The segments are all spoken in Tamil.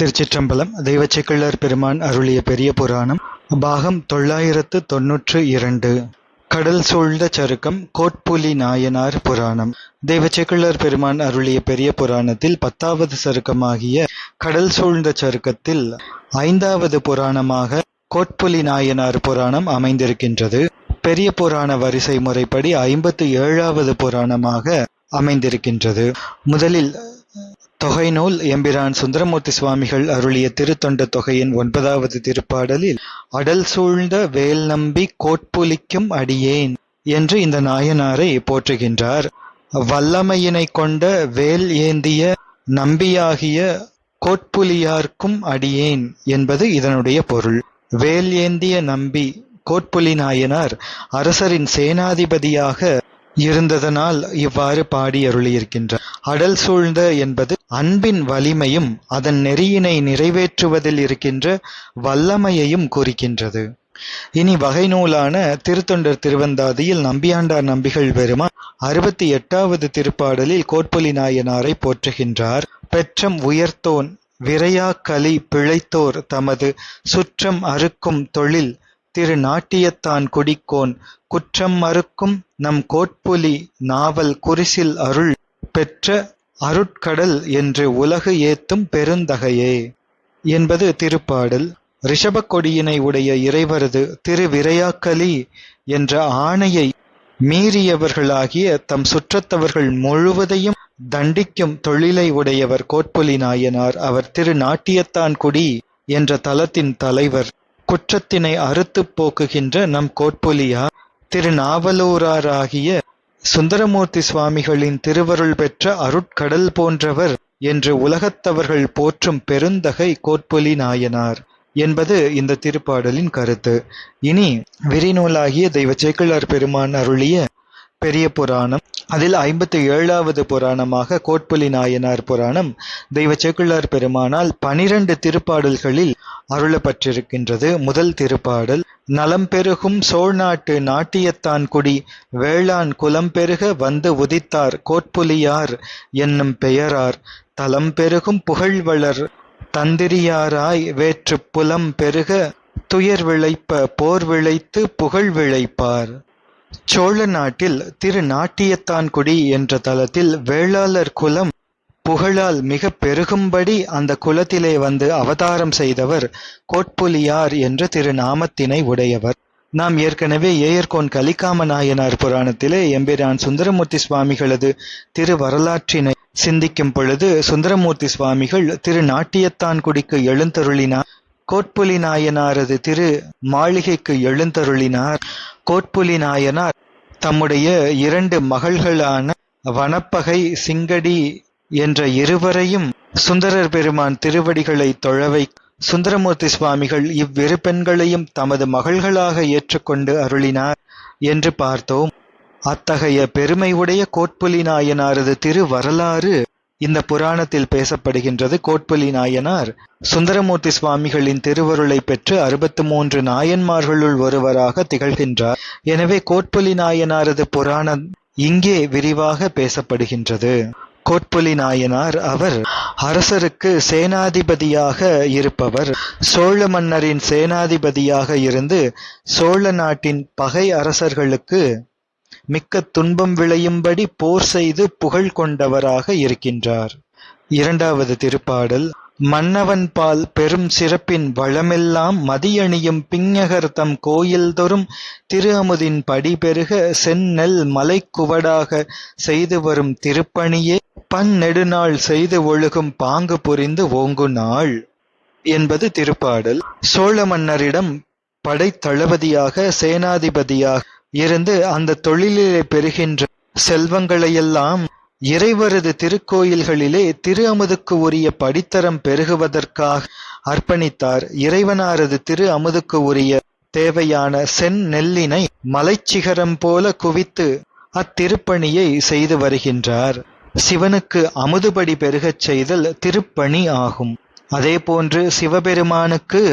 திருச்சிற்றம்பலம் தெய்வச்சிக்கிள்ளர் பெருமான் அருளிய பெரிய புராணம் பாகம் தொள்ளாயிரத்து தொன்னூற்று இரண்டு. கடல் சூழ்ந்த சருக்கம் கோட்புலி நாயனார் புராணம். தெய்வச்சிக்கிள்ளர் பெருமான் அருளிய பெரிய புராணத்தில் பத்தாவது சருக்கமாகிய கடல் சூழ்ந்த சருக்கத்தில் ஐந்தாவது புராணமாக கோட்புலி நாயனார் புராணம் அமைந்திருக்கின்றது. பெரிய புராண வரிசை முறைப்படி ஐம்பத்து ஏழாவது புராணமாக அமைந்திருக்கின்றது. முதலில் தொகை நூல் எம்பிரான் சுந்தரமூர்த்தி சுவாமிகள் அருளிய திருத்தொண்ட தொகையின் ஒன்பதாவது திருப்பாடலில் அடல் சூழ்ந்த வேல் நம்பி கோட்புலிக்கும் அடியேன் என்று இந்த நாயனாரை போற்றுகின்றார். வல்லமையினை கொண்ட வேல் ஏந்திய நம்பியாகிய கோட்புலியார்க்கும் அடியேன் என்பது இதனுடைய பொருள். வேல் ஏந்திய நம்பி கோட்புலி நாயனார் அரசரின் சேனாதிபதியாக இருந்ததனால் இவ்வாறு பாடி அருளியிருக்கின்றார். அடல் சூழ்ந்த என்பது அன்பின் வலிமையும் அதன் நெறியினை நிறைவேற்றுவதில் இருக்கின்ற வல்லமையையும் குறிக்கின்றது. இனி வகை நூலான திருத்தொண்டர் திருவந்தாதியில் நம்பியாண்டார் நம்பிகள் பெருமா அறுபத்தி எட்டாவது திருப்பாடலில் கோட்புலி நாயனாரை போற்றுகின்றார். பெற்றம் உயர்த்தோன் விரையாக்கலி பிழைத்தோர் தமது சுற்றம் அறுக்கும் தொழில் திரு நாட்டியத்தான் குடிக்கோன். குற்றம் மறுக்கும் நம் கோட்புலி நாவல் குரிசில் அருள் பெற்ற அருட்கடல் என்று உலகு ஏத்தும் பெருந்தகையே. என்பது திருப்பாடல். ரிஷபக் கொடியினை உடைய இறைவரது திருவிரையாக்கலி என்ற ஆணையை மீறியவர்களாகிய தம் சுற்றத்தவர்கள் முழுவதையும் தண்டிக்கும் தொழிலை உடையவர் கோட்புலி நாயனார். அவர் திரு நாட்டியத்தான் குடி என்ற தலத்தின் தலைவர். குற்றத்தினை அறுத்துப் போக்குகின்ற நம் கோட்புலியார் திருநாவலூராராகிய சுந்தரமூர்த்தி சுவாமிகளின் திருவருள் பெற்ற அருட்கடல் போன்றவர் என்று உலகத்தவர்கள் போற்றும் பெருந்தகை கோட்புலி நாயனார் என்பது இந்த திருப்பாடலின் கருத்து. இனி விரிநூலாகிய தெய்வ சேக்கிழார் பெருமான் அருளிய பெரிய புராணம் அதில் ஐம்பத்தி ஏழாவது புராணமாக கோட்புலி நாயனார் புராணம் தெய்வ சேக்கிழார் பெருமானால் பனிரெண்டு திருப்பாடல்களில் அருளப்பட்டிருக்கின்றது. முதல் திருப்பாடல் நலம் பெருகும் சோழ் நாட்டு நாட்டியத்தான் குடி வேளாண் குலம் பெருக வந்து உதித்தார் கோட்புலியார் என்னும் பெயரார். தலம் பெருகும் புகழ்வளர் தந்திரியாராய் வேற்று புலம் பெருக துயர் விளைப்ப போர் விளைத்து புகழ் விளைப்பார். சோழ நாட்டில் திரு நாட்டியத்தான்குடி என்ற தலத்தில் வேளாளர் குலம் புகழால் மிக பெருகும்படி அந்த குலத்திலே வந்து அவதாரம் செய்தவர் கோட்புலியார் என்ற திருநாமத்தினை உடையவர். நாம் ஏற்கனவே ஏயர்கோன் கலிக்காம நாயனார் புராணத்திலே எம்பிரான் சுந்தரமூர்த்தி சுவாமிகளது திரு வரலாற்றினை சிந்திக்கும் பொழுது சுந்தரமூர்த்தி சுவாமிகள் திரு நாட்டியத்தான்குடிக்கு எழுந்தருளினார். கோட்புலி நாயனாரது திரு மாளிகைக்கு எழுந்தருளினார். கோட்புலி நாயனார் தம்முடைய இரண்டு மகள்களான வனப்பகை சிங்கடி என்ற இருவரையும் சுந்தரர் பெருமான் திருவடிகளை தொழவை. சுந்தரமூர்த்தி சுவாமிகள் இவ்விரு பெண்களையும் தமது மகள்களாக ஏற்றுக்கொண்டு அருளினார் என்று பார்த்தோம். அத்தகைய பெருமையுடைய கோட்புலி நாயனாரது திரு வரலாறு இந்த புராணத்தில் பேசப்படுகின்றது. கோட்புலி நாயனார் சுந்தரமூர்த்தி சுவாமிகளின் திருவருளை பெற்று அறுபத்து மூன்று நாயன்மார்களுள் ஒருவராக திகழ்கின்றார். எனவே கோட்புலி நாயனாரது புராணம் இங்கே விரிவாக பேசப்படுகின்றது. கோட்புலி நாயனார் அவர் அரசருக்கு சேனாதிபதியாக இருப்பவர். சோழ மன்னரின் சேனாதிபதியாக இருந்து சோழ நாட்டின் பகை அரசர்களுக்கு மிக்க துன்பம் விளையும்படி போர் செய்து புகழ் கொண்டவராக இருக்கின்றார். இரண்டாவது திருப்பாடல் மன்னவன் பால் பெரும் சிறப்பின் வளமெல்லாம் மதியணியும் பிஞ்ஞகர்தம் தம் கோயில்தொறும் திரு அமுதின் படி பெருக செந்நெல் மலைக்குவடாக செய்து வரும் திருப்பணியே பன்னெடுநாள் செய்து ஒழுகும் பாங்கு புரிந்து ஓங்கு நாள் என்பது திருப்பாடல். சோழ மன்னரிடம் படைத்தளபதியாக சேனாதிபதியாக இருந்து அந்த தொழிலிலே பெறுகின்ற செல்வங்களையெல்லாம் இறைவரது திருக்கோயில்களிலே திரு அமுதுக்கு உரிய படித்தரம் பெருகுவதற்காக அர்ப்பணித்தார். இறைவனாரது திரு அமுதுக்கு உரிய தேவையான செந் நெல்லினை மலைச்சிகரம் போல குவித்து அத்திருப்பணியை செய்து வருகின்றார். சிவனுக்கு அமுதுபடி பெருகச் செய்தல் திருப்பணி ஆகும். அதேபோன்று சிவபெருமானுக்கு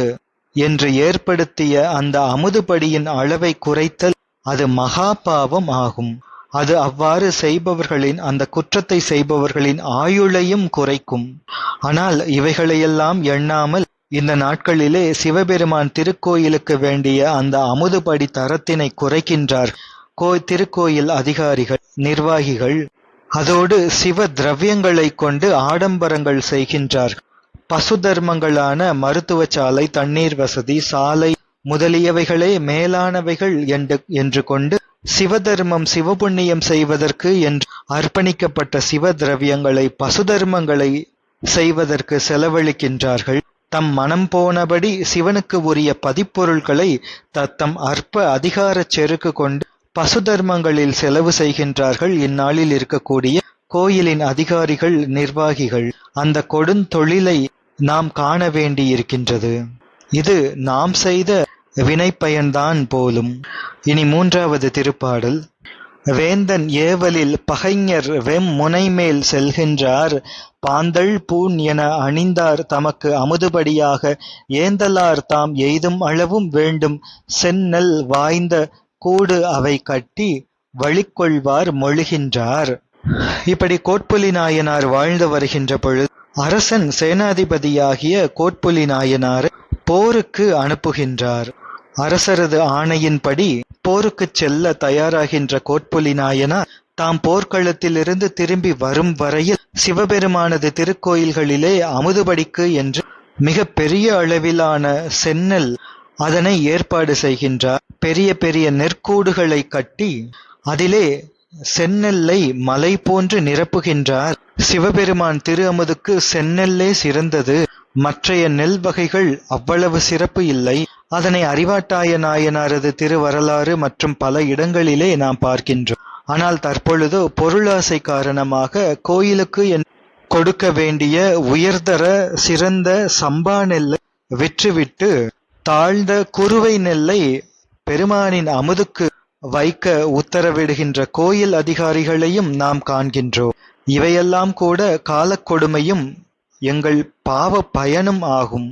என்று ஏற்படுத்திய அந்த அமுதுபடியின் அளவை குறைத்தல் அது மகா பாவம் ஆகும். அது அவ்வாறு செய்பவர்களின் அந்த குற்றத்தை செய்பவர்களின் ஆயுளையும் குறைக்கும். ஆனால் இவைகளையெல்லாம் எண்ணாமல் இந்த நாட்களிலே சிவபெருமான் திருக்கோயிலுக்கு வேண்டிய அந்த அமுதுபடி தரத்தினை குறைக்கின்றார். கோ திருக்கோயில் அதிகாரிகள் நிர்வாகிகள் அதோடு சிவ திரவியங்களை கொண்டு ஆடம்பரங்கள் செய்கின்றார். பசு தர்மங்களான மருத்துவச்சாலை தண்ணீர் வசதி சாலை முதலியவைகளே மேலானவைகள் என்று என்று கொண்டு சிவதர்மம் சிவபுண்ணியம் செய்வதற்கு என்று அர்ப்பணிக்கப்பட்ட சிவ திரவியங்களை பசு தர்மங்களை செய்வதற்கு செலவழிக்கின்றார்கள். தம் மனம் போனபடி சிவனுக்கு உரிய பதிப்பொருள்களை தத்தம் அற்ப அதிகார செருக்கு கொண்டு பசு தர்மங்களில் செலவு செய்கின்றார்கள். இந்நாளில் இருக்கக்கூடிய கோயிலின் அதிகாரிகள் நிர்வாகிகள் அந்த கொடுந்தொழிலை நாம் காண வேண்டியிருக்கின்றது. இது நாம் செய்த வினைப்பயன்தான் போலும். இனி மூன்றாவது திருப்பாடல். வேந்தன் ஏவலில் பகைஞர் வெம் முனைமேல் செல்கின்றார். பாந்தள் பூண் என அணிந்தார் தமக்கு அமுதுபடியாக. ஏந்தலார் தாம் எய்தும் அளவும் வேண்டும். செந்நெல் வாய்ந்த கூடு அவை கட்டி வழிக்கொள்வார் மொழிகின்றார். இப்படி கோட்புலி நாயனார் வாழ்ந்து வருகின்ற பொழுது அரசன் சேனாதிபதியாகிய கோட்புலி நாயனார் போருக்கு அனுப்புகின்றார். அரசரது ஆணையின்படி போருக்குச் செல்ல தயாராகின்ற கோட்புலி நாயனார் தாம் போர்க்களத்திலிருந்து திரும்பி வரும் வரையில் சிவபெருமானது திருக்கோயில்களிலே அமுதுபடிக்கு என்று மிக பெரிய அளவிலான சென்னல் அதனை ஏற்பாடு செய்கின்றார். பெரிய பெரிய நெற்கூடுகளை கட்டி அதிலே செந்நெல்லை மலை போன்று நிரப்புகின்றார். சிவபெருமான் திரு அமுதுக்கு செந்நெல்லே சிறந்தது. மற்றைய நெல் வகைகள் அவ்வளவு சிறப்பு இல்லை. அதனை அறிவாட்டாய நாயனாரது திருவரலாறு மற்றும் பல இடங்களிலே நாம் பார்க்கின்றோம். ஆனால் தற்பொழுது பொருளாசை காரணமாக கோயிலுக்கு கொடுக்க வேண்டிய உயர்தர சிறந்த சம்பா நெல்லை விற்றுவிட்டு தாழ்ந்த குறுவை நெல்லை பெருமானின் அமுதுக்கு வைக்க உத்தரவிடுகின்ற கோயில் அதிகாரிகளையும் நாம் காண்கின்றோம். இவையெல்லாம் கூட காலக்கொடுமையும் எங்கள் பாவ பயனும் ஆகும்.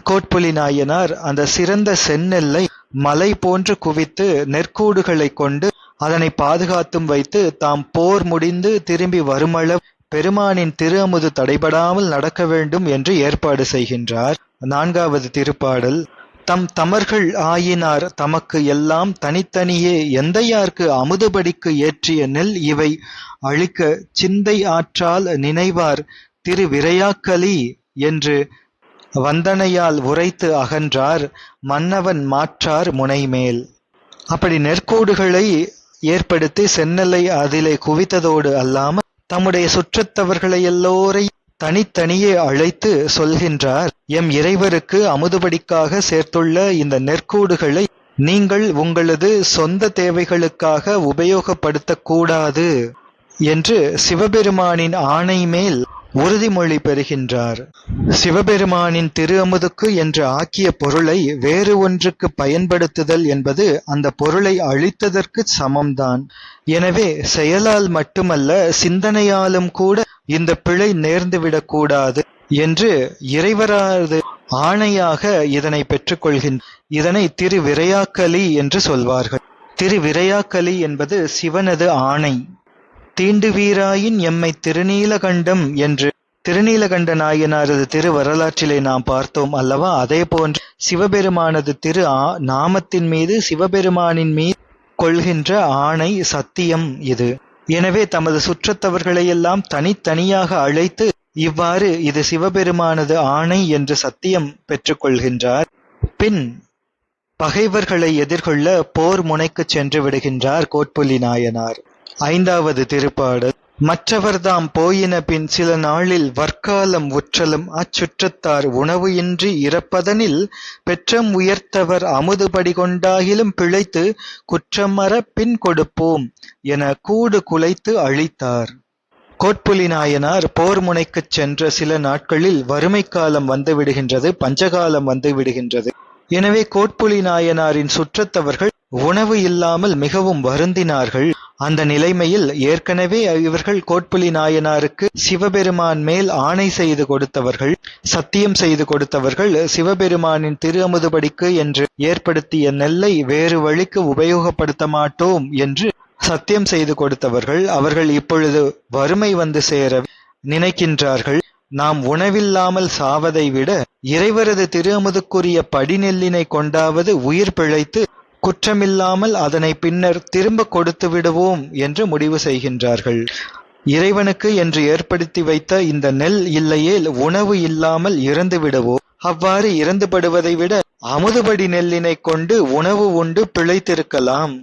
கோட்புலி நாயனார் அந்த சிறந்த செந்நெல்லை மலை போன்று குவித்து நெற்கூடுகளை கொண்டு அதனை பாதுகாத்தும் வைத்து தாம் போர் முடிந்து திரும்பி வருமளவு பெருமானின் திரு அமுது தடைபடாமல் நடக்க வேண்டும் என்று ஏற்பாடு செய்கின்றார். நான்காவது திருப்பாடல். தம் தமர்கள் ஆயினார் தமக்கு எல்லாம் தனித்தனியே எந்தையார்க்கு அமுதுபடிக்கு ஏற்றிய நெல் இவை அழிக்க சிந்தை ஆற்றால் நினைவார். திரு விரையாக்கலி என்று வந்தனையால் உரைத்து அகன்றார் மன்னவன் மாற்றார் முனைமேல். அப்படி நெற்கோடுகளை ஏற்படுத்தி சென்னலை அதிலே குவித்ததோடு அல்லாமல் தம்முடைய சுற்றத்தவர்களை எல்லோரை தனித்தனியே அழைத்து சொல்கின்றார் எம் இறைவருக்கு அமுதுபடிக்காக சேர்த்துள்ள இந்த நெற்கூடுகளை நீங்கள் உங்களது சொந்த தேவைகளுக்காக உபயோகப்படுத்தக்கூடாது என்று சிவபெருமானின் ஆணை மேல் உறுதிமொழி பெறுகின்றார். சிவபெருமானின் திரு அமுதுக்கு என்று ஆக்கிய பொருளை வேறு ஒன்றுக்கு பயன்படுத்துதல் என்பது அந்த பொருளை அழித்ததற்கு சமம்தான். எனவே செயலால் மட்டுமல்ல சிந்தனையாலும் கூட இந்த பிழை நேர்ந்துவிடக்கூடாது என்று இறைவராது ஆணையாக இதனை பெற்றுக்கொள்கின்ற இதனை திருவிரையாக்கலி என்று சொல்வார்கள். திருவிரையாக்கலி என்பது சிவனது ஆணை. தீண்டுவீராயின் எம்மை திருநீலகண்டம் என்று திருநீலகண்ட நாயனாரது திரு வரலாற்றிலே நாம் பார்த்தோம் அல்லவா? அதே போன்று சிவபெருமானது திரு நாமத்தின் மீது சிவபெருமானின் மீது கொள்கின்ற ஆணை சத்தியம் இது. எனவே தமது சுற்றத்தவர்களையெல்லாம் தனித்தனியாக அழைத்து இவ்வாறு இது சிவபெருமானது ஆணை என்று சத்தியம் பெற்றுக்கொள்கின்றார். பின் பகைவர்களை எதிர்கொள்ள போர் முனைக்குச் சென்று விடுகின்றார் கோட்புலி நாயனார். ஐந்தாவது திருப்பாடல். மற்றவர்தாம் போயின பின் சில நாளில் வற்காலம் உற்றலும் அச்சுற்றத்தார் உணவு இன்றி இறப்பதனில் பெற்றம் உயர்த்தவர் அமுதுபடி கொண்டாகிலும் பிழைத்து குற்றமர பின் கொடுப்போம் என கூடு குலைத்து அழித்தார். கோட்புலி நாயனார் போர் முனைக்குச் சென்ற சில நாட்களில் வறுமை காலம் வந்து விடுகின்றது பஞ்சகாலம் வந்து விடுகின்றது எனவே கோட்புலி நாயனாரின் சுற்றத்தவர்கள் உணவு இல்லாமல் மிகவும் வருந்தினார்கள். அந்த நிலைமையில் ஏற்கனவே இவர்கள் கோட்புலி நாயனாருக்கு சிவபெருமான் மேல் ஆணை செய்து கொடுத்தவர்கள் சத்தியம் செய்து கொடுத்தவர்கள் சிவபெருமானின் திரு அமுதுபடிக்கு என்று ஏற்படுத்திய நெல்லை வேறு வழிக்கு உபயோகப்படுத்த மாட்டோம் என்று சத்தியம் செய்து கொடுத்தவர்கள் அவர்கள் இப்பொழுது வறுமை வந்து சேர நினைக்கின்றார்கள். நாம் உணவில்லாமல் சாவதை விட இறைவரது திருஅமுதுக்குரிய படிநெல்லினை கொண்டாவது உயிர் பிழைத்து குற்றமில்லாமல் அதனை பின்னர் திரும்ப கொடுத்து விடுவோம் என்று முடிவு செய்கின்றார்கள். இறைவனுக்கு என்று ஏற்படுத்தி வைத்த இந்த நெல் இல்லையேல் உணவு இல்லாமல் இறந்து விடுவோம். அவ்வாறு இறந்துபடுவதை விட அமுதுபடி நெல்லினை கொண்டு உணவு உண்டு பிழைத்திருக்கலாம்.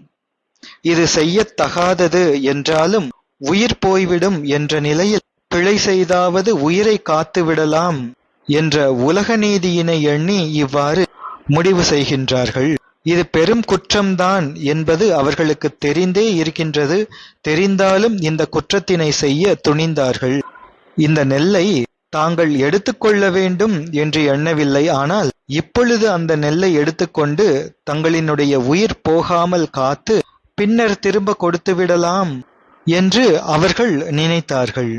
இது செய்யத்தகாதது என்றாலும் உயிர் போய்விடும் என்ற நிலையில் பிழை செய்தாவது உயிரை காத்து விடலாம் என்ற உலக நீதியினை எண்ணி இவ்வாறு முடிவு செய்கின்றார்கள். இது பெரும் குற்றம்தான் என்பது அவர்களுக்கு தெரிந்தே இருக்கின்றது. தெரிந்தாலும் இந்த குற்றத்தினை செய்ய துணிந்தார்கள். இந்த நெல்லை தாங்கள் எடுத்துக்கொள்ள வேண்டும் என்று எண்ணவில்லை. ஆனால் இப்பொழுது அந்த நெல்லை எடுத்துக்கொண்டு தங்களினுடைய உயிர் போகாமல் காத்து பின்னர் திரும்ப கொடுத்து விடலாம் என்று அவர்கள் நினைத்தார்கள்.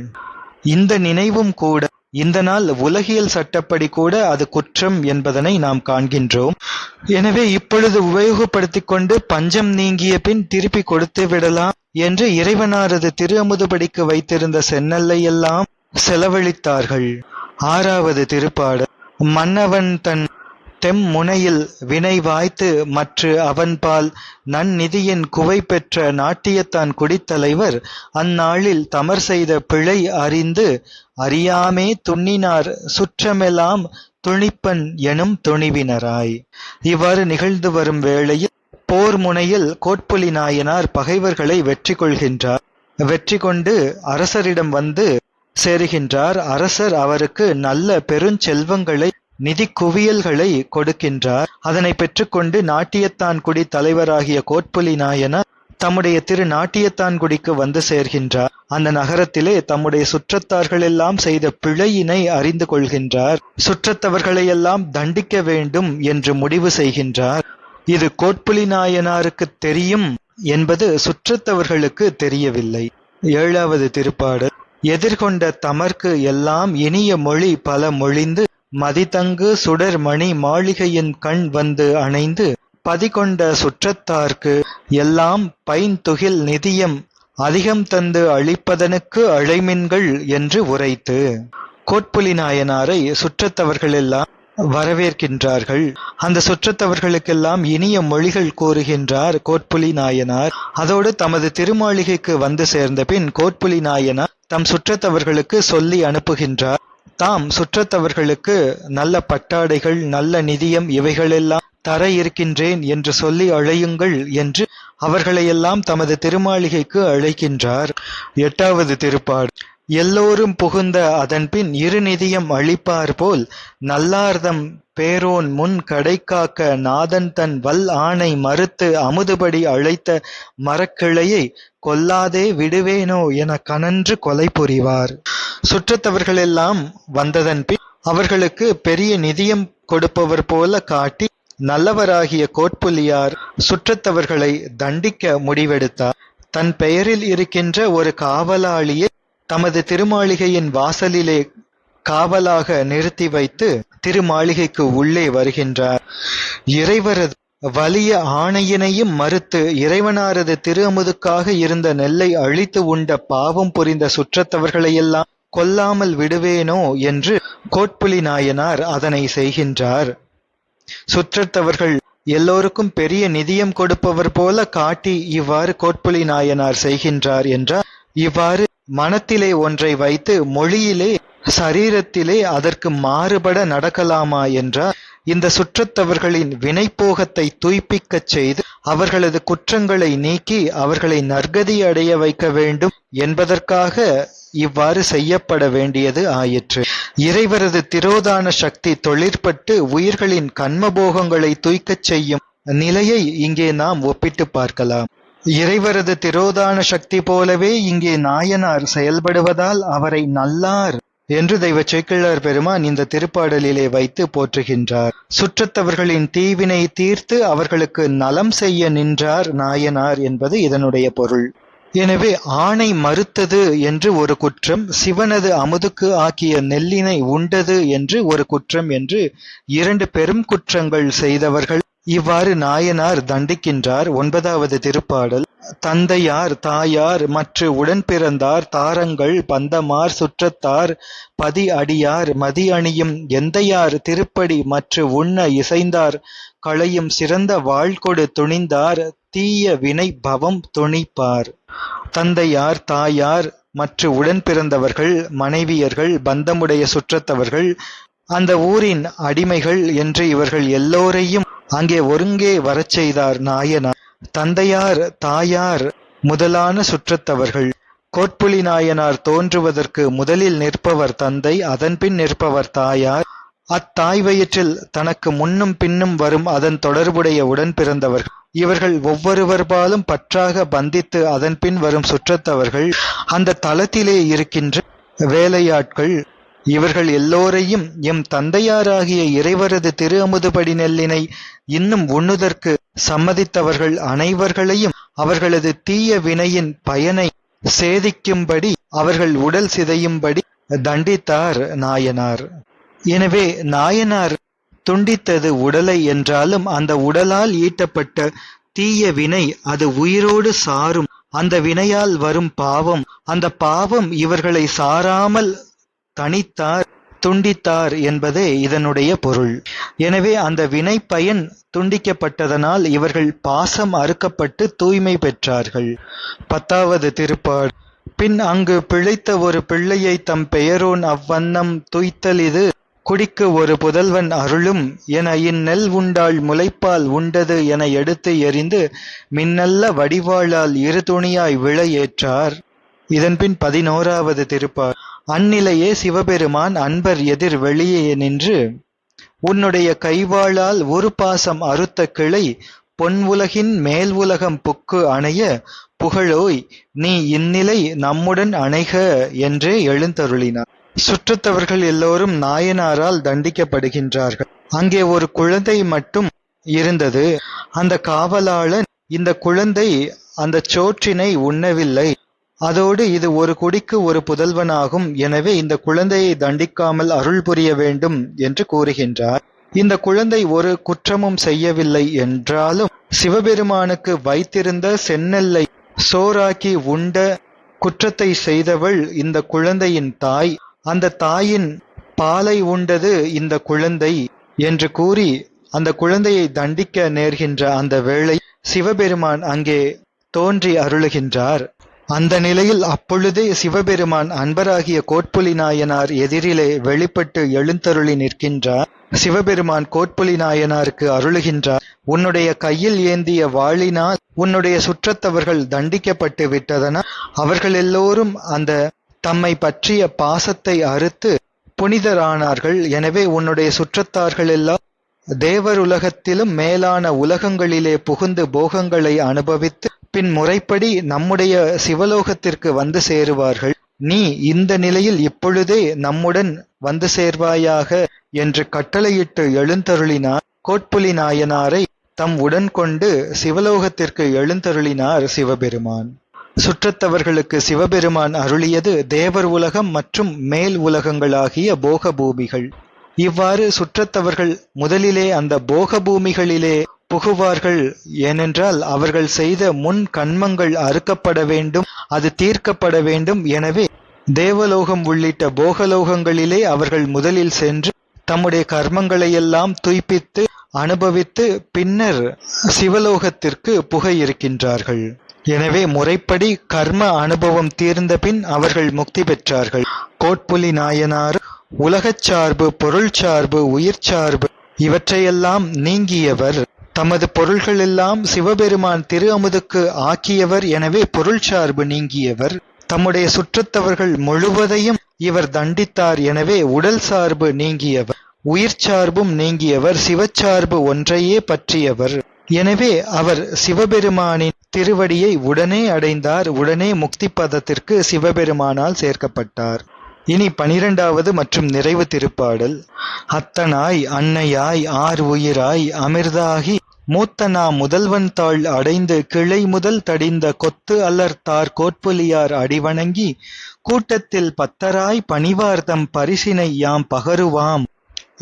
இந்த நினைவும் கூட இந்த நாள் உலகியல் சட்டப்படி கூட அது குற்றம் என்பதனை நாம் காண்கின்றோம். எனவே இப்பொழுது உபயோகப்படுத்திக் கொண்டு பஞ்சம் நீங்கிய பின் திருப்பி கொடுத்து விடலாம் என்று இறைவனாரது திரு அமுதுபடிக்கு வைத்திருந்த சென்னல்லை எல்லாம் செலவழித்தார்கள். ஆறாவது திருப்பாடல். மன்னவன் தன் தெம்முனையில் வினை வாய்த்து மற்று அவன்பால் நன்னிதியின் குவை பெற்ற நாட்டியத்தான் குடித்தலைவர் அந்நாளில் தமர் செய்த பிழை அறிந்து அறியாமே துண்ணினார் சுற்றமெல்லாம் துணிப்பன் எனும் துணிவினராய். இவ்வாறு நிகழ்ந்து வரும் வேளையில் போர் முனையில் கோட்புலி நாயனார் பகைவர்களை வெற்றி கொள்கின்றார். வெற்றி கொண்டு அரசரிடம் வந்து சேருகின்றார். அரசர் அவருக்கு நல்ல பெருஞ்செல்வங்களை நிதி குவியல்களை கொடுக்கின்றார். அதனை பெற்றுக்கொண்டு நாட்டியத்தான்குடி தலைவராகிய கோட்புலி நாயனார் தம்முடைய திரு நாட்டியத்தான்குடிக்கு வந்து சேர்கின்றார். அந்த நகரத்திலே தம்முடைய சுற்றத்தார்கள் எல்லாம் செய்த பிழையினை அறிந்து கொள்கின்றார். சுற்றத்தவர்களையெல்லாம் தண்டிக்க வேண்டும் என்று முடிவு செய்கின்றார். இது கோட்புலி நாயனாருக்கு தெரியும் என்பது சுற்றத்தவர்களுக்கு தெரியவில்லை. ஏழாவது திருப்பாடல் எதிர்கொண்ட தமர்க்கு எல்லாம் இனிய மொழி பல மொழிந்து மதிதங்கு சுடர் மணி மாளிகையின் கண் வந்து அணைந்து பதிகொண்ட சுற்றத்தார்க்கு எல்லாம் பைந்துகில் நிதியம் அதிகம் தந்து அழிப்பதனுக்கு அழைமின்கள் என்று உரைத்து கோட்புலி நாயனாரை சுற்றத்தவர்களெல்லாம் வரவேற்கின்றார்கள். அந்த சுற்றத்தவர்களுக்கெல்லாம் இனிய மொழிகள் கூறுகின்றார் கோட்புலி நாயனார். அதோடு தமது திருமாளிகைக்கு வந்து சேர்ந்த பின் கோட்புலி நாயனார் தம் சுற்றத்தவர்களுக்கு சொல்லி அனுப்புகின்றார். தாம் சுற்றத்தவர்களுக்கு நல்ல பட்டாடைகள் நல்ல நிதியம் இவைகளெல்லாம் தர இருக்கின்றேன் என்று சொல்லி அழையுங்கள் என்று அவர்களையெல்லாம் தமது திருமாளிகைக்கு அழைக்கின்றார். எட்டாவது திருப்பாடு. எல்லோரும் புகுந்த அதன்பின் இரு நிதியம் போல் நல்லார்தம் பேரோன் முன் கடைக்காக்க நாதன் தன் வல் ஆணை மறுத்து அமுதுபடி அழைத்த மரக்கிளையை கொல்லாதே விடுவேனோ என கனன்று கொலை புரிவார். சுற்றத்தவர்களெல்லாம் வந்ததன் பின் அவர்களுக்கு பெரிய நிதியம் கொடுப்பவர் போல காட்டி நல்லவராகிய கோட்புலியார் சுற்றத்தவர்களை தண்டிக்க முடிவெடுத்தார். தன் பெயரில் இருக்கின்ற ஒரு காவலாளியை தமது திருமாளிகையின் வாசலிலே காவலாக நிறுத்தி வைத்து திருமாளிகைக்கு உள்ளே வருகின்றார். இறைவரது வலிய ஆணையினையும் மறுத்து இறைவனாரது திரு அமுதுக்காக இருந்த நெல்லை அழித்து உண்ட பாவம் புரிந்த சுற்றத்தவர்களையெல்லாம் கொல்லாமல் விடுவேனோ என்று கோட்புலி நாயனார் அதனை செய்கின்றார். சுற்றத்தவர்கள் எல்லோருக்கும் பெரிய நிதியம் கொடுப்பவர் போல காட்டி இவ்வாறு கோட்புலி நாயனார் செய்கின்றார் என்றார். இவ்வாறு மனத்திலே ஒன்றை வைத்து மொழியிலே சரீரத்திலே அதற்கு மாறுபட நடக்கலாமா என்றார். இந்த சுற்றத்தவர்களின் வினைப்போகத்தை தூய்ப்பிக்கச் செய்து அவர்களது குற்றங்களை நீக்கி அவர்களை நற்கதி அடைய வைக்க வேண்டும் என்பதற்காக இவ்வாறு செய்யப்பட வேண்டியது ஆயிற்று. இறைவரது திரோதான சக்தி தொழிற்பட்டு உயிர்களின் கண்மபோகங்களை தூய்க்கச் செய்யும் நிலையை இங்கே நாம் ஒப்பிட்டு பார்க்கலாம். இறைவரது திரோதான சக்தி போலவே இங்கே நாயனார் செயல்படுவதால் அவரை நல்லார் என்று தெய்வ சேக்கிழார் பெருமான் இந்த திருப்பாடலிலே வைத்து போற்றுகின்றார். சுற்றத்தவர்களின் தீவினை தீர்த்து அவர்களுக்கு நலம் செய்ய நின்றார் நாயனார் என்பது இதனுடைய பொருள். எனவே ஆணை மறுத்தது என்று ஒரு குற்றம் சிவனது அமுதுக்கு ஆக்கிய நெல்லினை உண்டது என்று ஒரு குற்றம் என்று இரண்டு பெரும் குற்றங்கள் செய்தவர்கள் இவ்வாறு நாயனார் தண்டிக்கின்றார். ஒன்பதாவது திருப்பாடல். தந்தையார் தாயார் மற்ற உடன் பிறந்தார் தாரங்கள் பந்தமார் சுற்றத்தார் பதி அடியார் மதி அணியும் எந்தையார் திருப்படி மற்ற உண்ண இசைந்தார் களையும் சிறந்த வாழ்கொடு துணிந்தார் தீய வினை பவம் துணிப்பார். தந்தையார் தாயார் மற்ற உடன் பிறந்தவர்கள் மனைவியர்கள் பந்தமுடைய சுற்றத்தவர்கள் அந்த ஊரின் அடிமைகள் என்று இவர்கள் எல்லோரையும் அங்கே ஒருங்கே வரச் செய்தார் நாயனார் தந்தையார் தாயார் முதலான சுற்றத்தவர்கள். கோட்புலி நாயனார் தோன்றுவதற்கு முதலில் நிற்பவர் தந்தை அதன்பின் நிற்பவர் தாயார். அத்தாய் வயிற்றில் தனக்கு முன்னும் பின்னும் வரும் அதன் தொடர்புடைய உடன் பிறந்தவர்கள். இவர்கள் ஒவ்வொருவர்பாலும் பற்றாக பந்தித்து அதன்பின் வரும் சுற்றத்தவர்கள். அந்த தளத்திலே இருக்கின்ற வேலையாட்கள் இவர்கள் எல்லோரையும் எம் தந்தையாராகிய இறைவரது திரு அமுதுபடி நெல்லினை இன்னும் உண்ணுதற்கு சம்மதித்தவர்கள் அனைவர்களையும் அவர்களது தீய வினையின் பயனை சேதிக்கும்படி அவர்கள் உடல் சிதையும்படி தண்டித்தார் நாயனார். எனவே நாயனார் துண்டித்தது உடலை என்றாலும் அந்த உடலால் ஈட்டப்பட்ட தீய வினை அது உயிரோடு சாரும். அந்த வினையால் வரும் பாவம் அந்த பாவம் இவர்களை சாராமல் தனித்தார் துண்டித்தார் என்பதே இதனுடைய பொருள். எனவே அந்த வினை பயன் துண்டிக்கப்பட்டதனால் இவர்கள் பாசம் அறுக்கப்பட்டு தூய்மை பெற்றார்கள். பத்தாவது திருப்பாடு. பின் அங்கு பிழைத்த ஒரு பிள்ளையை தம் பெயரோன் அவ்வண்ணம் துய்த்தல் இது குடிக்கு ஒரு புதல்வன் அருளும் என இந்நெல் உண்டாள் முளைப்பால் உண்டது என எடுத்து எறிந்து மின்னல்ல வடிவாளால் இரு துணியாய் விழ ஏற்றார். இதன்பின் பதினோராவது திருப்பார் அந்நிலையே சிவபெருமான் அன்பர் எதிர் வெளியே நின்று உன்னுடைய கைவாளால் ஒரு பாசம் அறுத்த கிளை பொன் உலகின் மேல் உலகம் புக்கு அணைய புகழோய் நீ இந்நிலை நம்முடன் அணைக என்றே எழுந்தருளினார். சுற்றத்தவர்கள் எல்லோரும் நாயனாரால் தண்டிக்கப்படுகின்றார்கள். அங்கே ஒரு குழந்தை மட்டும் இருந்தது. அந்த காவலாளன் இந்த குழந்தை அந்த சோற்றினை உண்ணவில்லை. அதோடு இது ஒரு குடிக்கு ஒரு புதல்வனாகும். எனவே இந்த குழந்தையை தண்டிக்காமல் அருள் புரிய வேண்டும் என்று கூறுகின்றார். இந்த குழந்தை ஒரு குற்றமும் செய்யவில்லை என்றாலும் சிவபெருமானுக்கு வைத்திருந்த செந்நெல்லை சோறாக்கி உண்ட குற்றத்தை செய்தவள் இந்த குழந்தையின் தாய். அந்த தாயின் பாலை உண்டது இந்த குழந்தை என்று கூறி அந்த குழந்தையை தண்டிக்க நேர்கின்ற அந்த வேளை சிவபெருமான் அங்கே தோன்றி அருளுகின்றார். அந்த நிலையில் அப்பொழுதே சிவபெருமான் அன்பராகிய கோட்புலி நாயனார் எதிரிலே வெளிப்பட்டு எழுந்தருளி நிற்கின்றார். சிவபெருமான் கோட்புலி நாயனாருக்கு அருளுகின்றார். உன்னுடைய கையில் ஏந்திய வாளினால் உன்னுடைய சுற்றத்தவர்கள் தண்டிக்கப்பட்டு விட்டதன அவர்கள் எல்லோரும் அந்த தம்மை பற்றிய பாசத்தை அறுத்து புனிதரானார்கள். எனவே உன்னுடைய சுற்றத்தார்கள் எல்லாம் தேவர் உலகத்திலும் மேலான உலகங்களிலே புகுந்து போகங்களை அனுபவித்து பின் முறைப்படி நம்முடைய சிவலோகத்திற்கு வந்து சேருவார்கள். நீ இந்த நிலையில் இப்பொழுதே நம்முடன் வந்து சேர்வாயாக என்று கட்டளையிட்டு எழுந்தருளினார். கோட்புலி நாயனாரை தம் உடன் கொண்டு சிவலோகத்திற்கு எழுந்தருளினார் சிவபெருமான். சுற்றத்தவர்களுக்கு சிவபெருமான் அருளியது தேவர் உலகம் மற்றும் மேல் உலகங்களாகிய போக பூமிகள் இவ்வாறு சுற்றத்தவர்கள் முதலிலே அந்த போக பூமிகளிலே புகுவார்கள். ஏனென்றால் அவர்கள் செய்த முன் கண்மங்கள் அறுக்கப்பட வேண்டும் அது தீர்க்கப்பட வேண்டும். எனவே தேவலோகம் உள்ளிட்ட போகலோகங்களிலே அவர்கள் முதலில் சென்று தம்முடைய கர்மங்களையெல்லாம் துய்ப்பித்து அனுபவித்து பின்னர் சிவலோகத்திற்கு புகை இருக்கின்றார்கள் எனவே முறைப்படி கர்ம அனுபவம் தீர்ந்த பின் அவர்கள் முக்தி பெற்றார்கள். கோட்புலி நாயனார் உலகச் சார்பு பொருள் சார்பு உயிர் சார்பு இவற்றையெல்லாம் நீங்கியவர். தமது பொருள்களெல்லாம் சிவபெருமான் திரு அமுதுக்கு ஆக்கியவர் எனவே பொருள் சார்பு நீங்கியவர். தம்முடைய சுற்றத்தவர்கள் முழுவதையும் இவர் தண்டித்தார் எனவே உடல் சார்பு நீங்கியவர். உயிர் சார்பும் நீங்கியவர் சிவச்சார்பு ஒன்றையே பற்றியவர். எனவே அவர் சிவபெருமானின் திருவடியை உடனே அடைந்தார் உடனே முக்தி பதத்திற்கு சிவபெருமானால் சேர்க்கப்பட்டார். இனி பனிரெண்டாவது மற்றும் நிறைவு திருப்பாடல். அத்தனாய் அன்னையாய் ஆர் உயிராய் அமிர்தாகி மூத்தனா முதல்வன் தாள் அடைந்து கிளை முதல் தடிந்த கொத்து அல்லர்த்தார் கோட்புலியார் அடிவணங்கி கூட்டத்தில் பத்தராய் பணிவார்தம் பரிசினை யாம் பகருவாம்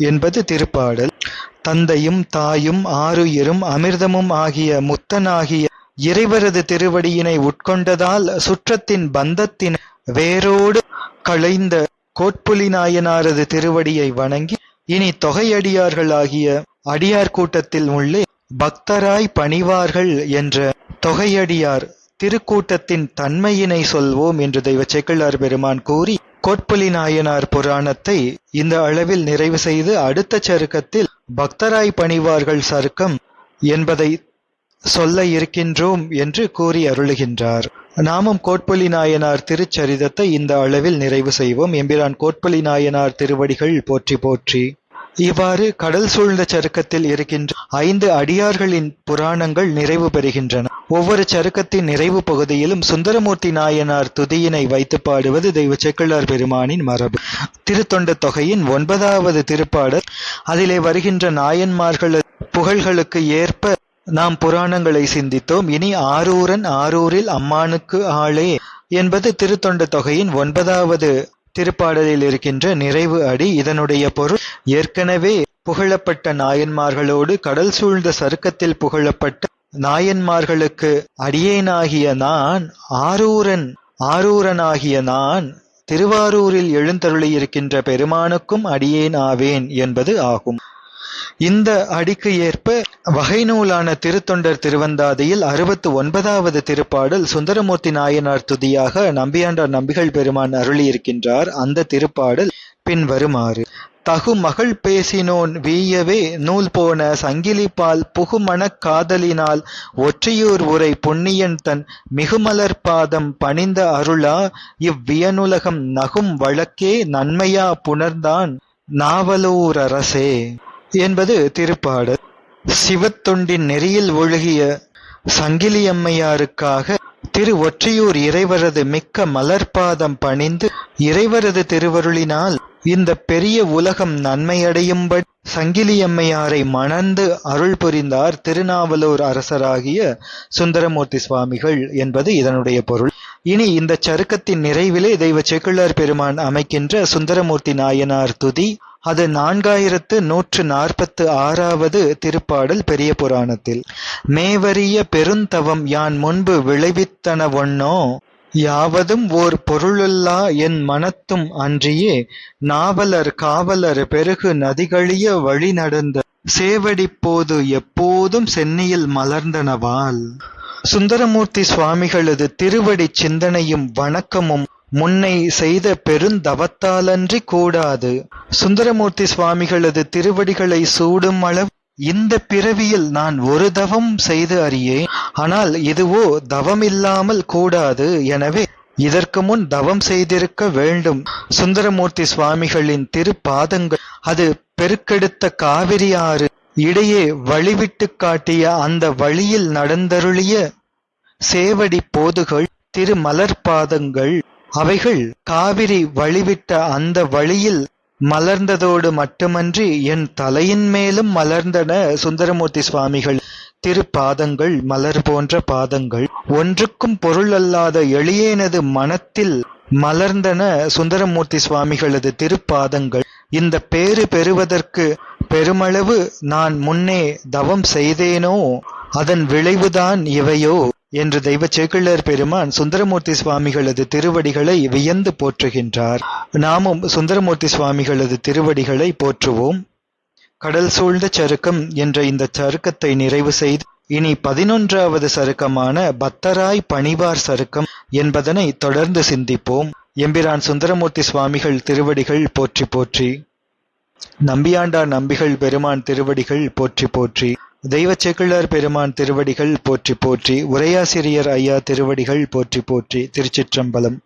என்பது திருப்பாடல். தந்தையும் தாயும் ஆறுயிரும் அமிர்தமும் ஆகிய முத்தனாகிய இறைவரது திருவடியினை உட்கொண்டதால் சுற்றத்தின் பந்தத்தின் வேரோடு களைந்த கோட்புலி நாயனாரது திருவடியை வணங்கி இனி தொகையடியார்களாகிய அடியார் கூட்டத்தில் உள்ளே பக்தராய் பணிவார்கள் என்ற தொகையடியார் திருக்கூட்டத்தின் தன்மையினை சொல்வோம் என்று தெய்வ செக்கிழார் பெருமான் கூறி கோட்புலி நாயனார் புராணத்தை இந்த அளவில் நிறைவு செய்து அடுத்த சருக்கத்தில் பக்தராய் பணிவார்கள் சருக்கம் என்பதை சொல்ல இருக்கின்றோம் என்று கூறி அருளுகின்றார். நாமும் கோட்புலி நாயனார் திருச்சரிதத்தை இந்த அளவில் நிறைவு செய்வோம். எம்பிரான் கோட்புலி நாயனார் திருவடிகள் போற்றி போற்றி. இவ்வாறு கடல் சூழ்ந்த சருக்கத்தில் இருக்கின்ற ஐந்து அடியார்களின் புராணங்கள் நிறைவு பெறுகின்றன. ஒவ்வொரு சருக்கத்தின் நிறைவு பகுதியிலும் சுந்தரமூர்த்தி நாயனார் துதியினை வைத்து பாடுவது தெய்வ செக்கிழார் பெருமானின் மரபு. திருத்தொண்ட தொகையின் ஒன்பதாவது திருப்பாடல். அதிலே வருகின்ற நாயன்மார்கள புகழ்களுக்கு ஏற்ப நாம் புராணங்களை சிந்தித்தோம். இனி ஆரூரன் ஆரூரில் அம்மானுக்கு ஆளே என்பது திருத்தொண்ட தொகையின் ஒன்பதாவது திருப்பாடலில் இருக்கின்ற நிறைவு அடி இதனுடைய பொருள் ஏற்கனவே புகழப்பட்ட நாயன்மார்களோடு கடல் சூழ்ந்த சருக்கத்தில் புகழப்பட்ட நாயன்மார்களுக்கு அடியேனாகிய நான் ஆரூரன் ஆரூரனாகிய நான் திருவாரூரில் எழுந்தருளியிருக்கின்ற பெருமானுக்கும் அடியேன் ஆவேன் என்பது ஆகும். இந்த அடிக்கு ஏற்ப வகை நூலான திருத்தொண்டர் திருவந்தாதியில் அறுபத்து ஒன்பதாவது திருப்பாடல் சுந்தரமூர்த்தி நாயனார் துதியாக நம்பியாண்டார் நம்பிகள் பெருமான் அருளியிருக்கின்றார். அந்த திருப்பாடல் பின்வருமாறு தகு மகள் பேசினோன் வீயவே நூல் போன சங்கிலிப்பால் புகுமணக் காதலினால் ஒற்றையூர் உரை பொன்னியன் தன் மிகுமலர் பாதம் பணிந்த அருளா இவ்வியனுலகம் நகும் வழக்கே நன்மையா புணர்ந்தான் நாவலூரரசே என்பது திருப்பாடல் சிவத்தொண்டின் நெறியில் ஒழுகிய சங்கிலியம்மையாருக்காக திரு ஒற்றையூர் இறைவரது மிக்க மலர்பாதம் பணிந்து இறைவரது திருவருளினால் இந்த பெரிய உலகம் நன்மையடையும்படி சங்கிலியம்மையாரை மணந்து அருள் புரிந்தார் திருநாவலூர் அரசராகிய சுந்தரமூர்த்தி சுவாமிகள் என்பது இதனுடைய பொருள். இனி இந்த சருக்கத்தின் நிறைவிலே தெய்வ செக்குள்ளார் பெருமான் அமைக்கின்ற சுந்தரமூர்த்தி நாயனார் துதி அது நான்காயிரத்து நூற்று நாற்பத்து ஆறாவது திருப்பாடல் பெரிய புராணத்தில். மேவரிய பெருந்தவம் யான் முன்பு விளைவித்தனவொன்னோ யாவதும் ஓர் பொருளுல்லா என் மனத்தும் அன்றியே நாவலர் காவலர் பெருகு நதிகளிய வழி நடந்த சேவடிப்போது எப்போதும் சென்னியில் மலர்ந்தனவால். சுந்தரமூர்த்தி சுவாமிகளது திருவடி சிந்தனையும் வணக்கமும் முன்னை செய்த பெருந்தவத்தாலன்றி கூடாது. சுந்தரமூர்த்தி சுவாமிகளது திருவடிகளை சூடும் அளவு இந்த பிறவியில் நான் ஒரு தவம் செய்து அறியேன். ஆனால் இதுவோ தவம் இல்லாமல் கூடாது எனவே இதற்கு முன் தவம் செய்திருக்க வேண்டும். சுந்தரமூர்த்தி சுவாமிகளின் திருப்பாதங்கள் அது பெருக்கெடுத்த காவிரி ஆறு இடையே வழிவிட்டு காட்டிய அந்த வழியில் நடந்தருளிய சேவடி போதுகள் திருமலர்பாதங்கள் அவைகள் காவிரி வழிவிட்ட அந்த வழியில் மலர்ந்ததோடு மட்டுமன்றி என் தலையின் மேலும் மலர்ந்தன சுந்தரமூர்த்தி சுவாமிகள் திருப்பாதங்கள் மலர் போன்ற பாதங்கள். ஒன்றுக்கும் பொருள் அல்லாத எளியேனது மனத்தில் மலர்ந்தன சுந்தரமூர்த்தி சுவாமிகளது திருப்பாதங்கள். இந்த பேறு பெறுவதற்கு பெருமளவு நான் முன்னே தவம் செய்தேனோ அதன் விளைவுதான் இவையோ. என்று தெய்வ சேக்கிழர் பெருமான் சுந்தரமூர்த்தி சுவாமிகளது திருவடிகளை வியந்து போற்றுகின்றார். நாமும் சுந்தரமூர்த்தி சுவாமிகளது திருவடிகளை போற்றுவோம். கடல் சூழ்ந்த சருக்கம் என்ற இந்த சருக்கத்தை நிறைவு செய்து இனி பதினொன்றாவது சருக்கமான பத்தராய் பணிவார் சருக்கம் என்பதனை தொடர்ந்து சிந்திப்போம். எம்பிரான் சுந்தரமூர்த்தி சுவாமிகள் திருவடிகள் போற்றி போற்றி நம்பியாண்டார் நம்பிகள் பெருமான் திருவடிகள் போற்றி போற்றி. தெய்வ செக்குளார் பெருமான் திருவடிகள் போற்றி போற்றி உரையாசிரியர் ஐயா திருவடிகள் போற்றி போற்றி திருச்சிற்றம்பலம்.